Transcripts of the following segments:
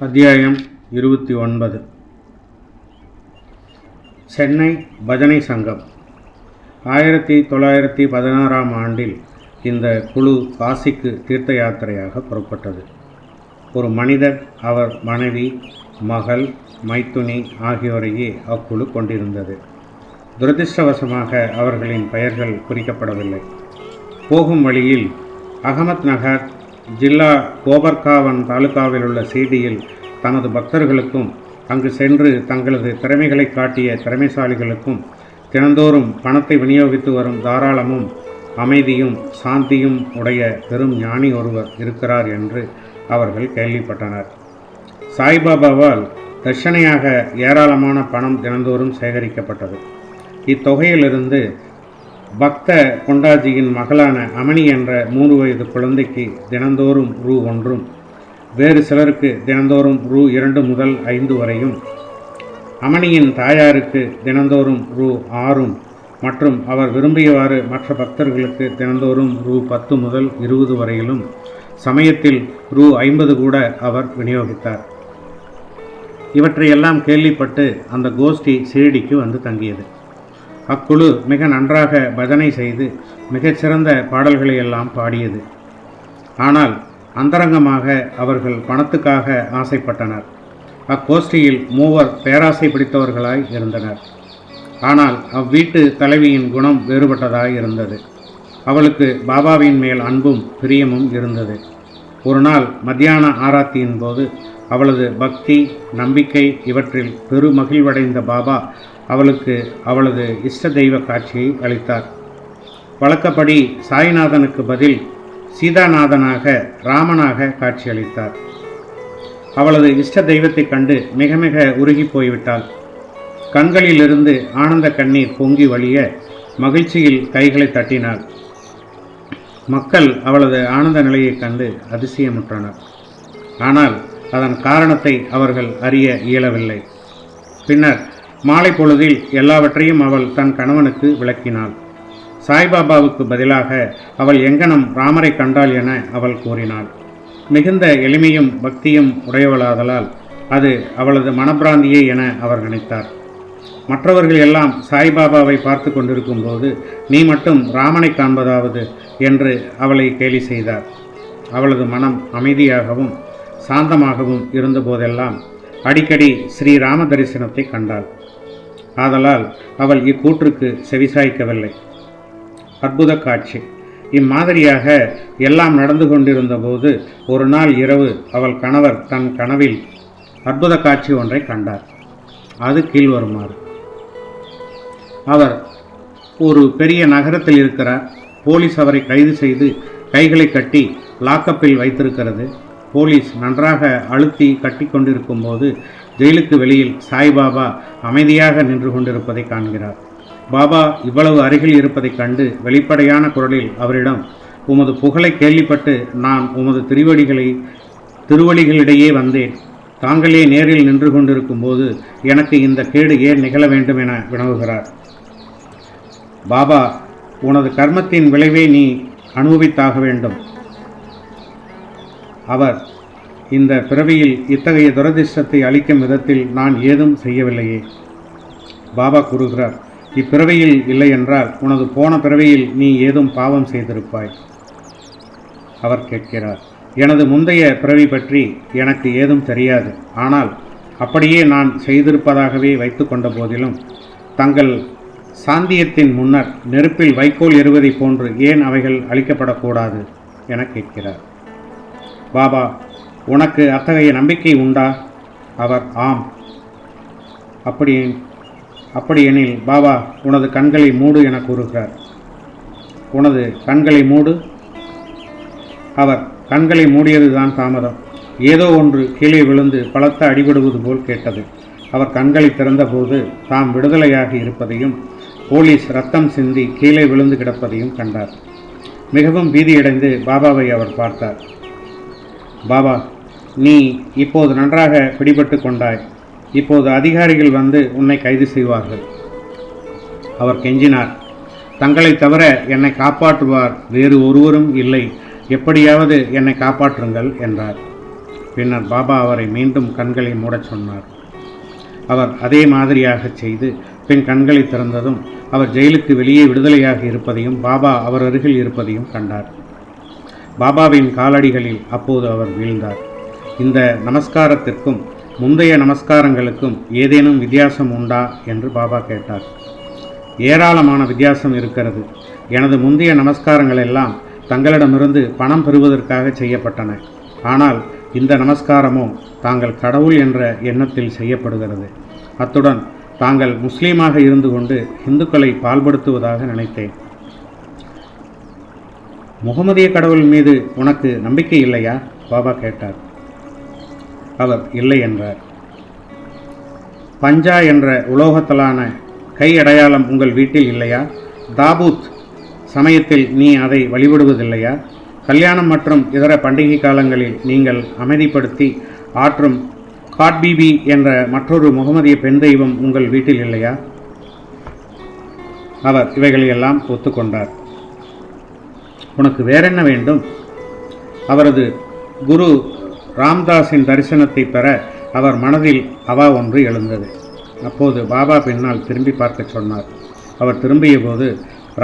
அத்தியாயம் இருபத்தி ஒன்பது. சென்னை பஜனை சங்கம். ஆயிரத்தி தொள்ளாயிரத்தி பதினாறாம் ஆண்டில் இந்த குழு காசிக்கு தீர்த்த யாத்திரையாக புறப்பட்டது. ஒரு மனிதர் அவர் மனைவி மகள் மைத்துனி ஆகியோரையே அக்குழு கொண்டிருந்தது. துரதிர்ஷ்டவசமாக அவர்களின் பெயர்கள் குறிக்கப்படவில்லை. போகும் வழியில் அகமத் நகர் ஜில்லா கோபர்காவன் தாலுகாவில் உள்ள செய்தியில் தனது பக்தர்களுக்கும் அங்கு சென்று தங்களது திறமைகளை காட்டிய திறமைசாலிகளுக்கும் தினந்தோறும் பணத்தை விநியோகித்து வரும் தாராளமும் அமைதியும் சாந்தியும் உடைய பெரும் ஞானி ஒருவர் இருக்கிறார் என்று அவர்கள் கேள்விப்பட்டனர். சாய்பாபாவால் தர்ஷனையாக ஏராளமான பணம் தினந்தோறும் சேகரிக்கப்பட்டது. இத்தொகையிலிருந்து பக்த கொண்டாஜியின் மகளான அமணி என்ற மூன்று வயது குழந்தைக்கு தினந்தோறும் ரூ ஒன்றும். வேறு சிலருக்கு தினந்தோறும் ரூ இரண்டு முதல் ஐந்து வரையும். அமணியின் தாயாருக்கு தினந்தோறும் ரூ ஆறும் மற்றும் அவர் விரும்பியவாறு மற்ற பக்தர்களுக்கு தினந்தோறும் ரூ பத்து முதல் இருபது வரையிலும். சமயத்தில் ரூ ஐம்பது கூட அவர் விநியோகித்தார். இவற்றையெல்லாம் கேள்விப்பட்டு அந்த கோஷ்டி சீரடிக்கு வந்து தங்கியது. அக்குழு மிக நன்றாக பஜனை செய்து மிகச்சிறந்த பாடல்களை எல்லாம் பாடியது. ஆனால் அந்தரங்கமாக அவர்கள் பணத்துக்காக ஆசைப்பட்டனர். அக்கோஷ்டியில் மூவர் பேராசை பிடித்தவர்களாய் இருந்தனர். ஆனால் அவ்வீட்டு தலைவியின் குணம் வேறுபட்டதாய் இருந்தது. அவளுக்கு பாபாவின் மேல் அன்பும் பிரியமும் இருந்தது. ஒரு நாள் மத்தியான ஆராத்தியின் போது அவளது பக்தி நம்பிக்கை இவற்றில் பெருமகிழ்வடைந்த பாபா அவளுக்கு அவளது இஷ்ட தெய்வ காட்சியை அளித்தார். வழக்கப்படி சாய்நாதனுக்கு பதில் சீதாநாதனாக ராமனாக காட்சியளித்தார். அவளது இஷ்ட தெய்வத்தைக் கண்டு மிக மிக உருகி போய்விட்டாள். கண்களிலிருந்து ஆனந்த கண்ணீர் பொங்கி வழிய மகிழ்ச்சியில் கைகளை தட்டினாள். மக்கள் அவளது ஆனந்த நிலையைக் கண்டு அதிசயமுற்றனர். ஆனால் அதன் காரணத்தை அவர்கள் அறிய இயலவில்லை. பின்னர் மாலை பொழுதில் எல்லாவற்றையும் அவள் தன் கணவனுக்கு விளக்கினாள். சாய்பாபாவுக்கு பதிலாக அவள் எங்கனம் ராமரை கண்டாள் என அவள் கூறினாள். மிகுந்த எளிமையும் பக்தியும் உடையவளாதலால் அது அவளது மனப்பிராந்தியே என அவர் நினைத்தார். மற்றவர்கள் எல்லாம் சாய்பாபாவை பார்த்து கொண்டிருக்கும் போது நீ மட்டும் ராமனை காண்பதாவது என்று அவளை கேலி செய்தார். அவளது மனம் அமைதியாகவும் சாந்தமாகவும் இருந்தபோதெல்லாம் அடிக்கடி ஸ்ரீராம தரிசனத்தை கண்டாள். ஆதலால் அவள் இக்கூற்றுக்கு செவிசாய்க்கவில்லை. அற்புத காட்சி. இம்மாதிரியாக எல்லாம் நடந்து கொண்டிருந்தபோது ஒரு நாள் இரவு அவள் கணவர் தன் கனவில் அற்புத காட்சி ஒன்றை கண்டார். அது கீழ்வருமாறு. அவர் ஒரு பெரிய நகரத்தில் இருக்கிறார். போலீஸ் அவரை கைது செய்து கைகளை கட்டி லாக்கப்பில் வைத்திருக்கிறது. போலீஸ் நன்றாக அழுத்தி கட்டி கொண்டிருக்கும் போது ஜெயிலுக்கு வெளியில் சாய்பாபா அமைதியாக நின்று கொண்டிருப்பதை காண்கிறார். பாபா இவ்வளவு அருகில் இருப்பதைக் கண்டு வெளிப்படையான குரலில் அவரிடம் உமது புகழை கேள்விப்பட்டு நான் உமது திருவடிகளை திருவடிகளிடையே வந்தேன். தாங்களே நேரில் நின்று கொண்டிருக்கும் போது எனக்கு இந்த கேடு ஏன் நிகழ வேண்டும் என வினவுகிறார். பாபா உனது கர்மத்தின் விளைவை நீ அனுபவித்தாக வேண்டும் அவர் இந்த பிறவியில் இத்தகைய துரதிர்ஷ்டத்தை அளிக்கும் விதத்தில் நான் ஏதும் செய்யவில்லையே. பாபா கூறுகிறார் இப்பிறவியில் இல்லை என்றால் உனது போன பிறவியில் நீ ஏதும் பாவம் செய்திருப்பாய். அவர் கேட்கிறார் எனது முந்தைய பிறவி பற்றி எனக்கு ஏதும் தெரியாது. ஆனால் அப்படியே நான் செய்திருப்பதாகவே வைத்து கொண்ட போதிலும் தங்கள் சாந்தியத்தின் முன்னர் நெருப்பில் வைக்கோல் எறுவதைப் போன்று ஏன் அவைகள் அளிக்கப்படக்கூடாது என கேட்கிறார். பாபா உனக்கு அத்தகைய நம்பிக்கை உண்டா? அவர் ஆம். அப்படி அப்படியெனில் பாபா உனது கண்களை மூடு என கூறுகிறார். உனது கண்களை மூடு? அவர் கண்களை மூடியதுதான் தாமதம். ஏதோ ஒன்று கீழே விழுந்து பலத்த அடிபடுவது போல் கேட்டது. அவர் கண்களை திறந்தபோது தாம் விடுதலையாகி இருப்பதையும் போலீஸ் ரத்தம் சிந்தி கீழே விழுந்து கிடப்பதையும் கண்டார். மிகவும் பீதியடைந்து பாபாவை அவர் பார்த்தார். பாபா நீ இப்போது நன்றாக பிடிபட்டு கொண்டாய். இப்போது அதிகாரிகள் வந்து உன்னை கைது செய்வார்கள். அவர் கெஞ்சினார். தங்களை தவிர என்னை காப்பாற்றுவார். வேறு ஒருவரும் இல்லை. எப்படியாவது என்னை காப்பாற்றுங்கள் என்றார். பின்னர் பாபா அவரை மீண்டும் கண்களை மூடச் சொன்னார். அவர் அதே மாதிரியாக செய்து பின் கண்களை திறந்ததும் அவர் ஜெயிலுக்கு வெளியே விடுதலையாக இருப்பதையும் பாபா அவர் அருகில் இருப்பதையும் கண்டார். பாபாவின் காலடிகளில் அப்போது அவர் வீழ்ந்தார். இந்த நமஸ்காரத்திற்கும் முந்தைய நமஸ்காரங்களுக்கும் ஏதேனும் வித்தியாசம் உண்டா? என்று பாபா கேட்டார். ஏராளமான வித்தியாசம் இருக்கிறது. எனது முந்தைய நமஸ்காரங்கள் எல்லாம் தங்களிடமிருந்து பணம் பெறுவதற்காக செய்யப்பட்டன. ஆனால் இந்த நமஸ்காரமோ தாங்கள் கடவுள் என்ற எண்ணத்தில் செய்யப்படுகிறது. அத்துடன் தாங்கள் முஸ்லீமாக இருந்து கொண்டு இந்துக்களை பால்படுத்துவதாக நினைத்தேன். முகமதிய கடவுள் மீது உனக்கு நம்பிக்கை இல்லையா? பாபா கேட்டார். அவர் இல்லை என்றார். பஞ்சா என்ற உலோகத்தலான கை அடையாளம் உங்கள் வீட்டில் இல்லையா? தாபூத் சமயத்தில் நீ அதை வழிபடுவதில்லையா? கல்யாணம் மற்றும் இதர பண்டிகை காலங்களில் நீங்கள் அமைதிப்படுத்தி ஆற்றும் காட்பீபி என்ற மற்றொரு முகமதிய பெண் தெய்வம் உங்கள் வீட்டில் இல்லையா? அவர் இவைகளையெல்லாம் ஒத்துக்கொண்டார். உனக்கு வேறென்ன வேண்டும்? அவரது குரு ராம்தாஸின் தரிசனத்தை பெற அவர் மனதில் அவா ஒன்று எழுந்தது. அப்போது பாபா பின்னால் திரும்பி பார்க்க சொன்னார். அவர் திரும்பிய போது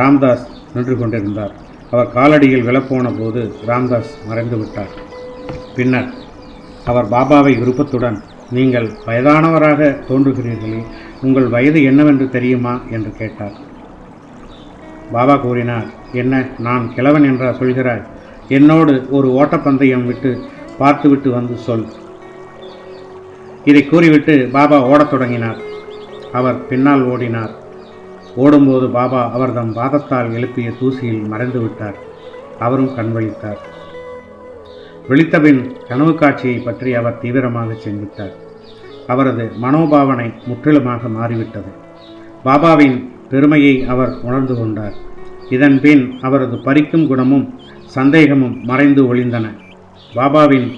ராம்தாஸ் நின்று கொண்டிருந்தார். அவர் காலடியில் விழப்போன போது ராம்தாஸ் மறைந்து விட்டார். பின்னர் அவர் பாபாவை விருப்பத்துடன் நீங்கள் வயதானவராக தோன்றுகிறீர்களே உங்கள் வயது என்னவென்று தெரியுமா? என்று கேட்டார். பாபா கூறினார் என்ன நான் கிழவன் என்றா சொல்கிறாய்? என்னோடு ஒரு ஓட்டப்பந்தயம் விட்டு பார்த்துவிட்டு வந்து சொல். இதை கூறிவிட்டு பாபா ஓடத் தொடங்கினார். அவர் பின்னால் ஓடினார். ஓடும்போது பாபா அவர் தம் பாதத்தால் எழுப்பிய தூசியில் மறைந்து விட்டார். அவரும் கண்வழித்தார் விழித்தபின் கனவு காட்சியை பற்றி அவர் தீவிரமாக சிந்தித்தார் அவரது மனோபாவனை முற்றிலுமாக மாறிவிட்டது. பாபாவின் பெருமையை அவர் உணர்ந்து கொண்டார். இதன்பின் அவரது பறிக்கும் குணமும் சந்தேகமும் மறைந்து ஒளிந்தன. பாபாவின்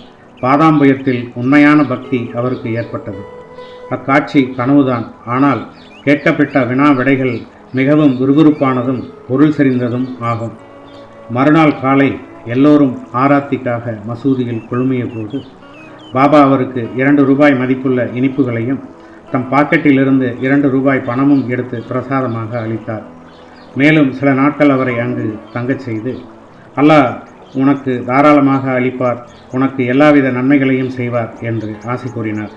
பாதாம்பயத்தில் உண்மையான பக்தி அவருக்கு ஏற்பட்டது. அக்காட்சி கனவுதான். ஆனால் கேட்கப்பட்ட வினா விடைகள் மிகவும் விறுவிறுப்பானதும் பொருள் செறிந்ததும் ஆகும். மறுநாள் காலை எல்லோரும் ஆராத்திக்காக மசூதியில் குழுமிய போது பாபா அவருக்கு இரண்டு ரூபாய் மதிப்புள்ள இனிப்புகளையும் தம் பாக்கெட்டிலிருந்து இரண்டு ரூபாய் பணமும் எடுத்து பிரசாதமாக அளித்தார். மேலும் சில நாட்கள் அவரை அங்கு தங்கச் செய்து அல்லாஹ் உனக்கு தாராளமாக அளிப்பார். உனக்கு எல்லாவித நன்மைகளையும் செய்வார் என்று ஆசை கூறினார்.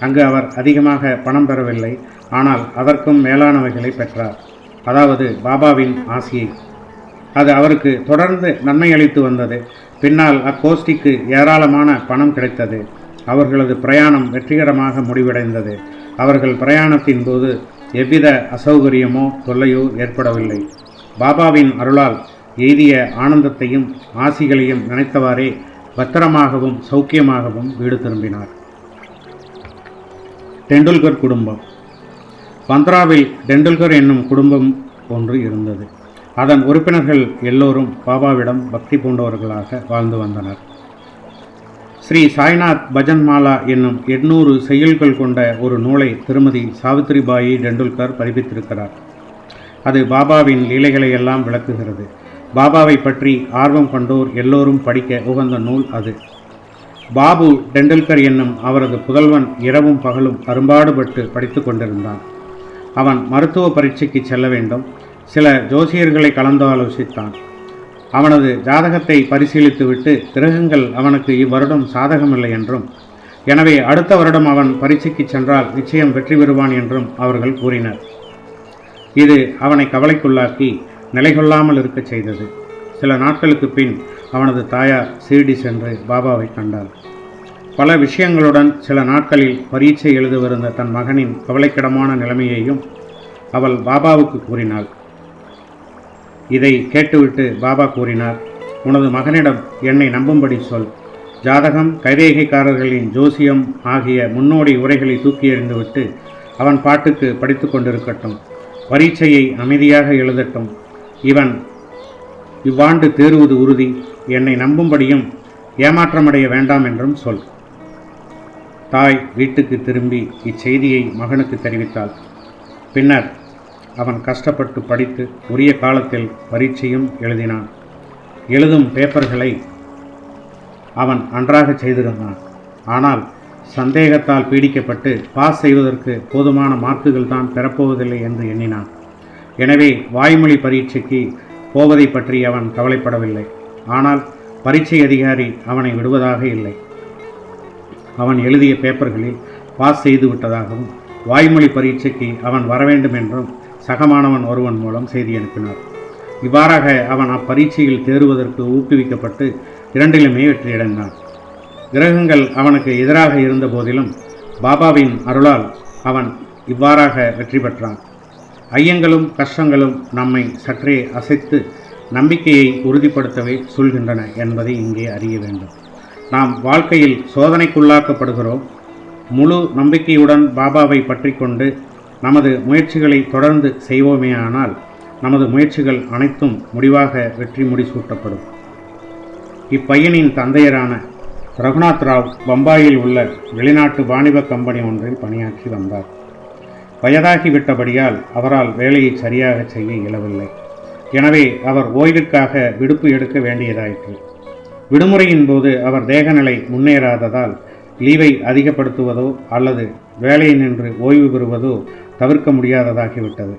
அங்கு அவர் அதிகமாக பணம் பெறவில்லை. ஆனால் அதற்கும் மேலானவைகளை பெற்றார். அதாவது பாபாவின் ஆசியை. அது அவருக்கு தொடர்ந்து நன்மை அளித்து வந்தது. பின்னால் அக்கோஷ்டிக்கு ஏராளமான பணம் கிடைத்தது. அவர்களது பிரயாணம் வெற்றிகரமாக முடிவடைந்தது. அவர்கள் பிரயாணத்தின் போது எவ்வித அசௌகரியமோ தொல்லையோ ஏற்படவில்லை. பாபாவின் அருளால் எய்திய ஆனந்தத்தையும் ஆசிகளையும் நினைத்தவாறே பத்திரமாகவும் சௌக்கியமாகவும் வீடு திரும்பினார். டெண்டுல்கர் குடும்பம். பந்த்ராவில் டெண்டுல்கர் என்னும் குடும்பம் ஒன்று இருந்தது. அதன் உறுப்பினர்கள் எல்லோரும் பாபாவிடம் பக்தி பூண்டவர்களாக வாழ்ந்து வந்தனர். ஸ்ரீ சாய்நாத் பஜன்மாலா என்னும் எண்ணூறு செயல்கள் கொண்ட ஒரு நூலை திருமதி சாவித்ரிபாயி டெண்டுல்கர் பதிப்பித்திருக்கிறார். அது பாபாவின் லீலைகளை எல்லாம் விளக்குகிறது. பாபாவை பற்றி ஆர்வம் கொண்டோர் எல்லோரும் படிக்க உகந்த நூல் அது. பாபு டெண்டுல்கர் என்னும் அவரது புதல்வன் இரவும் பகலும் அரும்பாடுபட்டு படித்து கொண்டிருந்தான். அவன் மருத்துவ பரீட்சைக்கு செல்ல வேண்டும். சில ஜோசியர்களை கலந்து ஆலோசித்தான் அவனது ஜாதகத்தை பரிசீலித்துவிட்டு கிரகங்கள் அவனுக்கு இவ்வருடம் சாதகமில்லை என்றும் எனவே அடுத்த வருடம் அவன் பரீட்சைக்கு சென்றால் நிச்சயம் வெற்றி பெறுவான் என்றும் அவர்கள் கூறினர். இது அவனை கவலைக்குள்ளாக்கி நிலை கொள்ளாமல் இருக்கச் செய்தது. சில நாட்களுக்கு பின் அவனது தாயார் சீர்டி சென்று பாபாவை கண்டாள். பல விஷயங்களுடன் சில நாட்களில் பரீட்சை எழுதவிருந்த தன் மகனின் கவலைக்கிடமான நிலைமையையும் அவள் பாபாவுக்கு கூறினாள். இதை கேட்டுவிட்டு பாபா கூறினார் உனது மகனிடம் என்னை நம்பும்படி சொல். ஜாதகம் கைரேகைக்காரர்களின் ஜோசியம் ஆகிய முன்னோடி உரைகளை தூக்கி எறிந்துவிட்டு அவன் பாட்டுக்கு படித்து கொண்டிருக்கட்டும். பரீட்சையை அமைதியாக எழுதட்டும். இவன் இவ்வாண்டு தேறுவது உறுதி. என்னை நம்பும்படியும் ஏமாற்றமடைய வேண்டாம் என்றும் சொல். தாய் வீட்டுக்கு திரும்பி இச்செய்தியை மகனுக்கு தெரிவித்தாள். பின்னர் அவன் கஷ்டப்பட்டு படித்து உரிய காலத்தில் பரீட்சையும் எழுதினான். எழுதும் பேப்பர்களை அவன் நன்றாக செய்திருந்தான். ஆனால் சந்தேகத்தால் பீடிக்கப்பட்டு பாஸ் செய்வதற்கு போதுமான மார்க்குகள் தான் பெறப்போவதில்லை என்று எண்ணினான். எனவே வாய்மொழி பரீட்சைக்கு போவதை பற்றி அவன் கவலைப்படவில்லை. ஆனால் பரீட்சை அதிகாரி அவனை விடுவதாக இல்லை. அவன் எழுதிய பேப்பர்களில் பாஸ் செய்து விட்டதாகவும் வாய்மொழி பரீட்சைக்கு அவன் வரவேண்டும் என்றும் சகமானவன் ஒருவன் மூலம் செய்தி அனுப்பினார். இவ்வாறாக அவன் அப்பரீட்சையில் தேறுவதற்கு ஊக்குவிக்கப்பட்டு இரண்டிலுமே வெற்றியடைந்தான் கிரகங்கள் அவனுக்கு எதிராக இருந்த போதிலும் பாபாவின் அருளால் அவன் இவ்வாறாக வெற்றி பெற்றான். ஐயங்களும் கஷ்டங்களும் நம்மை சற்றே அசைத்து நம்பிக்கையை உறுதிப்படுத்தவே சொல்கின்றன என்பதை இங்கே அறிய வேண்டும். நாம் வாழ்க்கையில் சோதனைக்குள்ளாக்கப்படுகிறோம். முழு நம்பிக்கையுடன் பாபாவை பற்றி கொண்டு நமது முயற்சிகளை தொடர்ந்து செய்வோமேயானால் நமது முயற்சிகள் அனைத்தும் முடிவாக வெற்றி முடிசூட்டப்படும் இப்பையனின் தந்தையரான ரகுநாத் ராவ் பம்பாயில் உள்ள வெளிநாட்டு வாணிப கம்பெனி ஒன்றில் பணியாற்றி வந்தார். வயதாகிவிட்டபடியால் அவரால் வேலையை சரியாக செய்ய இயலவில்லை. எனவே அவர் ஓய்விற்காக விடுப்பு எடுக்க வேண்டியதாயிற்று. விடுமுறையின் போது அவர் தேகநிலை முன்னேறாததால் லீவை அதிகப்படுத்துவதோ அல்லது வேலையை நின்று ஓய்வு பெறுவதோ தவிர்க்க முடியாததாகிவிட்டது.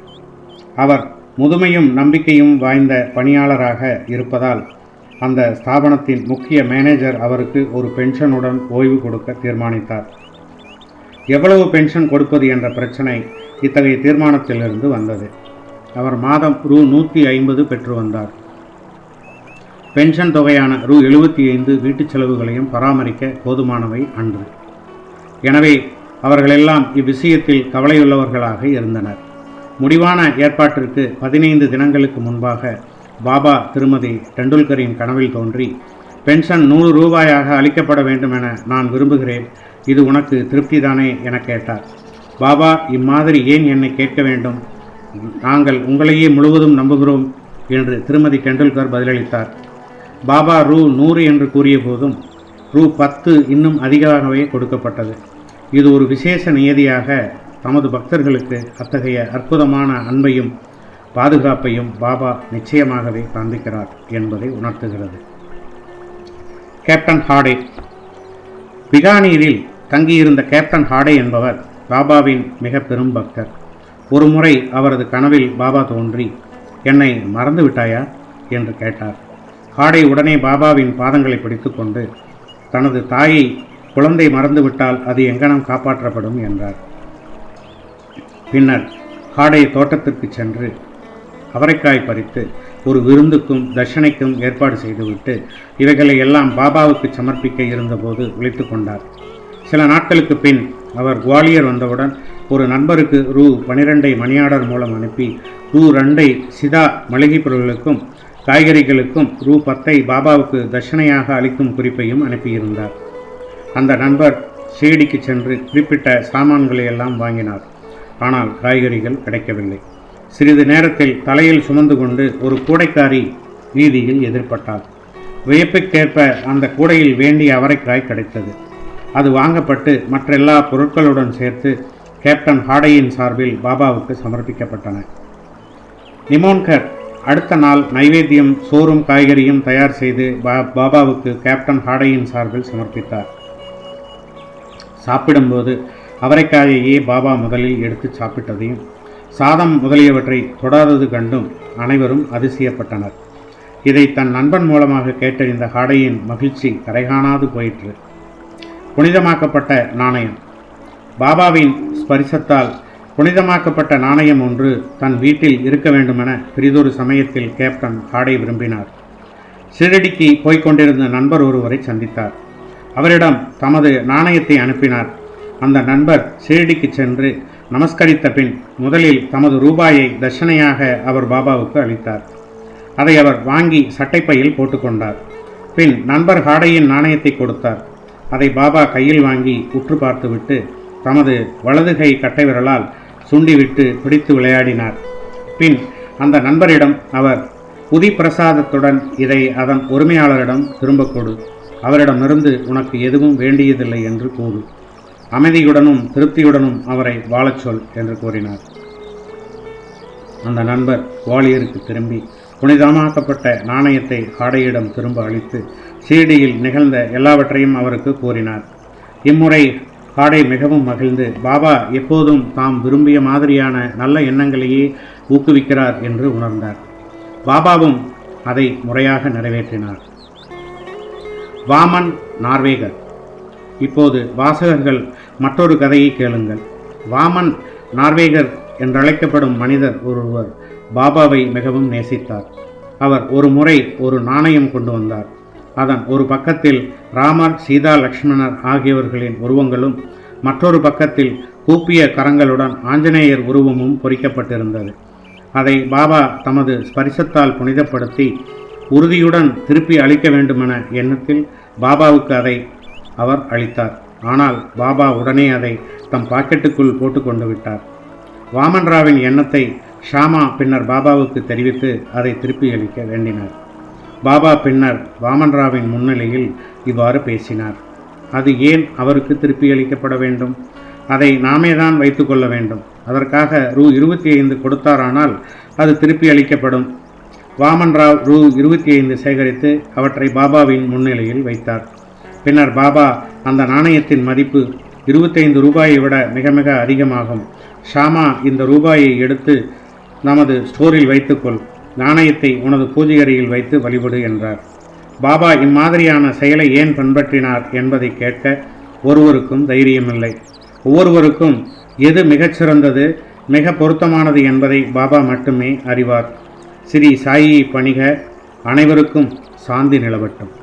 அவர் முதுமையும் நம்பிக்கையும் வாய்ந்த பணியாளராக இருப்பதால் அந்த ஸ்தாபனத்தின் முக்கிய மேனேஜர் அவருக்கு ஒரு பென்ஷனுடன் ஓய்வு கொடுக்க தீர்மானித்தார். எவ்வளவு பென்ஷன் கொடுப்பது என்ற பிரச்சனை இத்தகைய தீர்மானத்திலிருந்து வந்தது. அவர் மாதம் ரூ நூற்றி ஐம்பது பெற்று வந்தார். பென்ஷன் தொகையான ரூ எழுபத்தி ஐந்து வீட்டுச் செலவுகளையும் பராமரிக்க போதுமானவை அன்று. எனவே அவர்களெல்லாம் இவ்விஷயத்தில் கவலையுள்ளவர்களாக இருந்தனர். முடிவான ஏற்பாட்டிற்கு பதினைந்து தினங்களுக்கு முன்பாக பாபா திருமதி டெண்டுல்கரின் கனவில் தோன்றி பென்ஷன் நூறு ரூபாயாக அளிக்கப்பட வேண்டும் என நான் விரும்புகிறேன். இது உனக்கு திருப்திதானே என கேட்டார். பாபா இம்மாதிரி ஏன் என்னை கேட்க வேண்டும்? நாங்கள் உங்களையே முழுவதும் நம்புகிறோம் என்று திருமதி டெண்டுல்கர் பதிலளித்தார். பாபா ரூ நூறு என்று கூறிய போதும் ரூ பத்து இன்னும் அதிகமாகவே கொடுக்கப்பட்டது. இது ஒரு விசேஷ நியதியாக தமது பக்தர்களுக்கு அத்தகைய அற்புதமான அன்பையும் பாதுகாப்பையும் பாபா நிச்சயமாகவே காண்பிக்கிறார் என்பதை உணர்த்துகிறது. கேப்டன் ஹாடே. பிகானீரில் தங்கியிருந்த கேப்டன் ஹாடே என்பவர் பாபாவின் மிக பெரும் பக்தர். ஒரு முறை அவரது கனவில் பாபா தோன்றி என்னை மறந்து விட்டாயா? என்று கேட்டார். ஹாடே உடனே பாபாவின் பாதங்களை பிடித்துக்கொண்டு தனது தாயை குழந்தை மறந்துவிட்டால் அது எங்கனம் காப்பாற்றப்படும்? என்றார். பின்னர் ஹாடே தோட்டத்திற்கு சென்று அவரைக்காய் பறித்து ஒரு விருந்துக்கும் தர்ஷனைக்கும் ஏற்பாடு செய்துவிட்டு இவைகளை எல்லாம் பாபாவுக்கு சமர்ப்பிக்க இருந்தபோது விழித்து கொண்டார். சில நாட்களுக்கு பின் அவர் குவாலியர் வந்தவுடன் ஒரு நண்பருக்கு ரூ பனிரெண்டை மணியாடர் மூலம் அனுப்பி ரூ ரெண்டை சிதா மளிகைப் பொருட்களுக்கும் காய்கறிகளுக்கும் ரூ பத்தை பாபாவுக்கு தர்ஷனையாக அளிக்கும் குறிப்பையும் அனுப்பியிருந்தார். அந்த நண்பர் ஷீடிக்கு சென்று குறிப்பிட்ட சாமான்களை எல்லாம் வாங்கினார். ஆனால் காய்கறிகள் கிடைக்கவில்லை. சிறிது நேரத்தில் தலையில் சுமந்து கொண்டு ஒரு கூடைக்காரி வீதியில் எதிர்பட்டாள். வியப்புக்கேற்ப அந்த கூடையில் வேண்டிய அவரைக்காய் கிடைத்தது. அது வாங்கப்பட்டு மற்றெல்லா பொருட்களுடன் சேர்த்து கேப்டன் ஹாடையின் சார்பில் பாபாவுக்கு சமர்ப்பிக்கப்பட்டன. நிமோன்கர் அடுத்த நாள் நைவேத்தியம் சோறும் காய்கறியும் தயார் செய்து பா பாபாவுக்கு கேப்டன் ஹாடையின் சார்பில் சமர்ப்பித்தார். சாப்பிடும்போது அவரைக்காயையே பாபா முதலில் எடுத்து சாப்பிட்டதையும் சாதம் முதலியவற்றை தொடாதது கண்டும் அனைவரும் அதிசயப்பட்டனர். இதை தன் நண்பன் மூலமாக கேட்டறிந்த ஹாடையின் மகிழ்ச்சி கரைகாணாது போயிற்று. புனிதமாக்கப்பட்ட நாணயம். பாபாவின் ஸ்பரிசத்தால் புனிதமாக்கப்பட்ட நாணயம் ஒன்று தன் வீட்டில் இருக்க வேண்டுமென பிரிதொரு சமயத்தில் கேப்டன் ஹாடை விரும்பினார். ஷிரடிக்கு போய்கொண்டிருந்த நண்பர் ஒருவரை சந்தித்தார். அவரிடம் தமது நாணயத்தை அனுப்பினார். அந்த நண்பர் ஷிரடிக்கு சென்று நமஸ்கரித்த பின் முதலில் தமது ரூபாயை தட்சணையாக அவர் பாபாவுக்கு அளித்தார். அதை அவர் வாங்கி சட்டைப்பையில் போட்டுக்கொண்டார். பின் நண்பர் ஹாடையின் நாணயத்தை கொடுத்தார். அதை பாபா கையில் வாங்கி உற்று பார்த்துவிட்டு தமது வலது கை கட்டை விரலால் சுண்டிவிட்டு பிடித்து விளையாடினார். பின் அந்த நண்பரிடம் அவர் புதி பிரசாதத்துடன் இதை அதன் உரிமையாளரிடம் திரும்ப கொடு. அவரிடமிருந்து உனக்கு எதுவும் வேண்டியதில்லை என்று கூறு. அமைதியுடனும் திருப்தியுடனும் அவரை வாழச் சொல் என்று கூறினார். அந்த நண்பர் குவாலியருக்கு திரும்பி புனிதமாக்கப்பட்ட நாணயத்தை ஹாடையிடம் திரும்ப அளித்து ஷீரடியில் நிகழ்ந்த எல்லாவற்றையும் அவருக்கு கூறினார். இம்முறை காடை மிகவும் மகிழ்ந்து பாபா எப்போதும் தாம் விரும்பிய மாதிரியான நல்ல எண்ணங்களையே ஊக்குவிக்கிறார் என்று உணர்ந்தார். பாபாவும் அதை முறையாக நிறைவேற்றினார். வாமன் நார்வேகர். இப்போது வாசகர்கள் மற்றொரு கதையை கேளுங்கள். வாமன் நார்வேகர் என்றழைக்கப்படும் மனிதர் ஒருவர் பாபாவை மிகவும் நேசித்தார். அவர் ஒரு முறை ஒரு நாணயம் கொண்டு வந்தார். அதன் ஒரு பக்கத்தில் ராமர் சீதா லக்ஷ்மணர் ஆகியவர்களின் உருவங்களும் மற்றொரு பக்கத்தில் கூப்பிய கரங்களுடன் ஆஞ்சநேயர் உருவமும் பொறிக்கப்பட்டிருந்தது. அதை பாபா தமது ஸ்பரிசத்தால் புனிதப்படுத்தி உறுதியுடன் திருப்பி அளிக்க வேண்டுமென எண்ணத்தில் பாபாவுக்கு அதை அவர் அளித்தார். ஆனால் பாபா உடனே அதை தம் பாக்கெட்டுக்குள் போட்டுக்கொண்டு விட்டார். வாமன்ராவின் எண்ணத்தை ஷாமா பின்னர் பாபாவுக்கு தெரிவித்து அதை திருப்பி அளிக்க வேண்டினார். பாபா பின்னர் வாமன்ராவின் முன்னிலையில் இவ்வாறு பேசினார். அது ஏன் அவருக்கு திருப்பி அளிக்கப்பட வேண்டும்? அதை நாமே தான் வைத்துக்கொள்ள வேண்டும். அதற்காக ரூ இருபத்தி ஐந்து கொடுத்தாரானால் அது திருப்பி அளிக்கப்படும். வாமன்ராவ் ரூ இருபத்தி ஐந்து சேகரித்து அவற்றை பாபாவின் முன்னிலையில் வைத்தார். பின்னர் பாபா அந்த நாணயத்தின் மதிப்பு இருபத்தைந்து ரூபாயை விட மிக மிக அதிகமாகும். ஷாமா இந்த ரூபாயை எடுத்து நமது ஸ்டோரில் வைத்துக்கொள். நாணயத்தை உனது பூஜையறையில் வைத்து வழிபடு என்றார். பாபா இம்மாதிரியான செயலை ஏன் பின்பற்றினார் என்பதை கேட்க ஒருவருக்கும் தைரியமில்லை. ஒவ்வொருவருக்கும் எது மிகச்சிறந்தது மிக பொருத்தமானது என்பதை பாபா மட்டுமே அறிவார். ஸ்ரீ சாயி பணிக அனைவருக்கும் சாந்தி நிலவட்டும்.